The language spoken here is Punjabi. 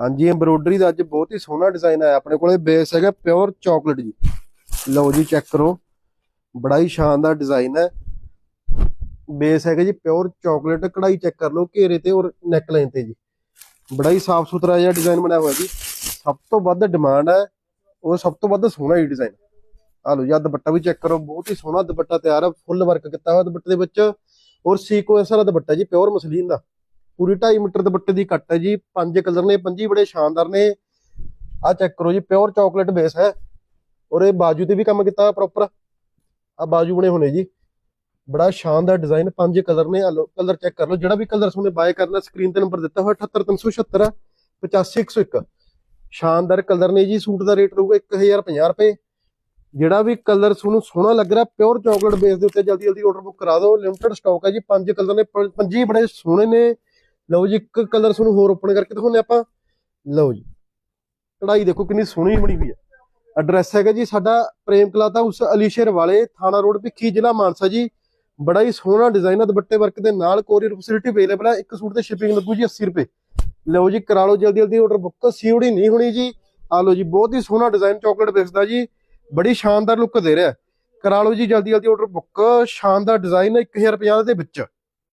ਹਾਂਜੀ ਐਮਬ੍ਰੋਇਡਰੀ ਦਾ ਅੱਜ ਬਹੁਤ ਹੀ ਸੋਹਣਾ ਡਿਜ਼ਾਈਨ ਆਇਆ ਆਪਣੇ ਕੋਲੇ। ਬੇਸ ਹੈਗਾ ਪਿਓਰ ਚਾਕਲੇਟ ਜੀ। ਲਓ ਜੀ ਚੈੱਕ ਕਰੋ। ਬੜਾ ਹੀ ਸ਼ਾਨਦਾਰ ਡਿਜ਼ਾਈਨ ਹੈ। ਬੇਸ ਹੈਗਾ ਜੀ ਪਿਓਰ ਚਾਕਲੇਟ ਕਢਾਈ ਚੈੱਕ ਕਰ ਲਓ, ਘੇਰੇ ਤੇ ਔਰ ਨੈਕ ਲਾਈਨ ਤੇ ਜੀ। ਬੜਾ ਹੀ ਸਾਫ਼ ਸੁਥਰਾ ਜਿਹਾ ਡਿਜ਼ਾਈਨ ਬਣਿਆ ਹੋਇਆ ਜੀ। ਸਭ ਤੋਂ ਵੱਧ ਡਿਮਾਂਡ ਹੈ। ਉਹ ਸਭ ਤੋਂ ਵੱਧ ਸੋਹਣਾ ਹੀ ਡਿਜ਼ਾਈਨ ਆ ਲਓ ਜੀ, ਆਹ ਦੁਪੱਟਾ ਵੀ ਚੈੱਕ ਕਰੋ। ਬਹੁਤ ਹੀ ਸੋਹਣਾ ਦੁਪੱਟਾ ਤਿਆਰ ਹੈ। ਫੁੱਲ ਵਰਕ ਕੀਤਾ ਹੋਇਆ ਦੁਪੱਟੇ ਦੇ ਵਿੱਚ। ਔਰ ਸੀਕੁਐਂਸ ਦਾ ਦੁਪੱਟਾ ਜੀ ਪਿਓਰ ਮਸਲੀਨ ਦਾ। ਪੂਰੀ 2.5 ਮੀਟਰ ਦੁਪੱਟੇ ਦੀ ਕੱਟ ਹੈ ਜੀ। ਪੰਜ ਕਲਰ ਨੇ, ਪੰਜੀ ਬੜੇ ਸ਼ਾਨਦਾਰ ਨੇ। ਆ ਚੈੱਕ ਕਰੋ ਜੀ ਪਿਓਰ ਚਾਕਲੇਟ ਬੇਸ ਹੈ। ਔਰ ਇਹ ਬਾਜੂ ਤੇ ਵੀ ਕੰਮ ਕੀਤਾ ਹੋਇਆ ਪ੍ਰੋਪਰ ਆ ਬਾਜੂ ਬਣੇ ਹੋਣੇ ਜੀ। ਬੜਾ ਸ਼ਾਨਦਾਰ ਡਿਜ਼ਾਈਨ ਪੰਜ ਕਲਰ ਨੇ। ਆ ਲਓ, ਕਲਰ ਚੈੱਕ ਕਰ ਲਓ। ਜਿਹੜਾ ਵੀ ਕਲਰ ਤੁਹਾਨੂੰ ਬਾਏ ਕਰਨਾ ਸਕਰੀਨ ਤੇ ਨੰਬਰ ਦਿੱਤਾ ਹੋਇਆ 78376 85101 ਸ਼ਾਨਦਾਰ ਕਲਰ ਨੇ ਜੀ। ਸੂਟ ਦਾ ਰੇਟ ਰਹੂਗਾ 1050 ਰੁਪਏ। ਜਿਹੜਾ ਵੀ ਕਲਰ ਤੁਹਾਨੂੰ ਸੋਹਣਾ ਲੱਗ ਰਿਹਾ ਪਿਓਰ ਚਾਕਲੇਟ ਬੇਸ ਦੇ ਉੱਤੇ ਜਲਦੀ ਜਲਦੀ ਆਰਡਰ ਬੁੱਕ ਕਰਾ ਦਿਓ। ਲਿਮਟਿਡ ਸਟਾਕ ਹੈ ਜੀ। ਪੰਜ ਕਲਰ ਨੇ ਪੰਜੀ ਬੜੇ ਸੋਹਣੇ ਨੇ। ਲਓ ਜੀ, ਇੱਕ ਕਲਰ ਤੁਹਾਨੂੰ ਹੋਰ ਓਪਨ ਕਰਕੇ ਦਿਖਾਉਂਦੇ ਆਪਾਂ। ਲਓ ਜੀ, ਕਢਾਈ ਦੇਖੋ ਕਿੰਨੀ ਸੋਹਣੀ ਬਣੀ ਹੋਈ ਹੈ। ਐਡਰੈਸ ਹੈਗਾ ਜੀ ਸਾਡਾ ਪ੍ਰੇਮ ਕਲਾਤਾ ਉਸ ਅਲੀਸ਼ਰ ਵਾਲੇ, ਥਾਣਾ ਰੋਡ, ਭਿੱਖੀ, ਜ਼ਿਲ੍ਹਾ ਮਾਨਸਾ ਜੀ। ਬੜਾ ਹੀ ਸੋਹਣਾ ਡਿਜ਼ਾਈਨ ਹੈ ਦੁਪੱਟੇ ਵਰਕ ਦੇ ਨਾਲ ਕੋਰੀਅਰ ਫੈਸਿਲਿਟੀ ਅਵੇਲੇਬਲ ਹੈ ਇੱਕ ਸੂਟ ਤੇ ਸ਼ਿਪਿੰਗ ਲੱਗੂ ਜੀ 80 ਰੁਪਏ। ਲਓ ਜੀ, ਕਰਾ ਲਓ ਜਲਦੀ ਜਲਦੀ ਆਰਡਰ ਬੁੱਕ ਸੀਓਡੀ ਨਹੀਂ ਹੋਣੀ ਜੀ। ਆ ਲਓ ਜੀ, ਬਹੁਤ ਹੀ ਸੋਹਣਾ ਡਿਜ਼ਾਈਨ ਚਾਕਲੇਟ ਬੇਸ ਦਾ ਜੀ। ਬੜੀ ਸ਼ਾਨਦਾਰ ਲੁੱਕ ਦੇ ਰਿਹਾ। ਕਰਾ ਲਓ ਜੀ ਜਲਦੀ ਜਲਦੀ ਆਰਡਰ ਬੁੱਕ ਸ਼ਾਨਦਾਰ ਡਿਜ਼ਾਈਨ 1050 ਦੇ ਵਿੱਚ।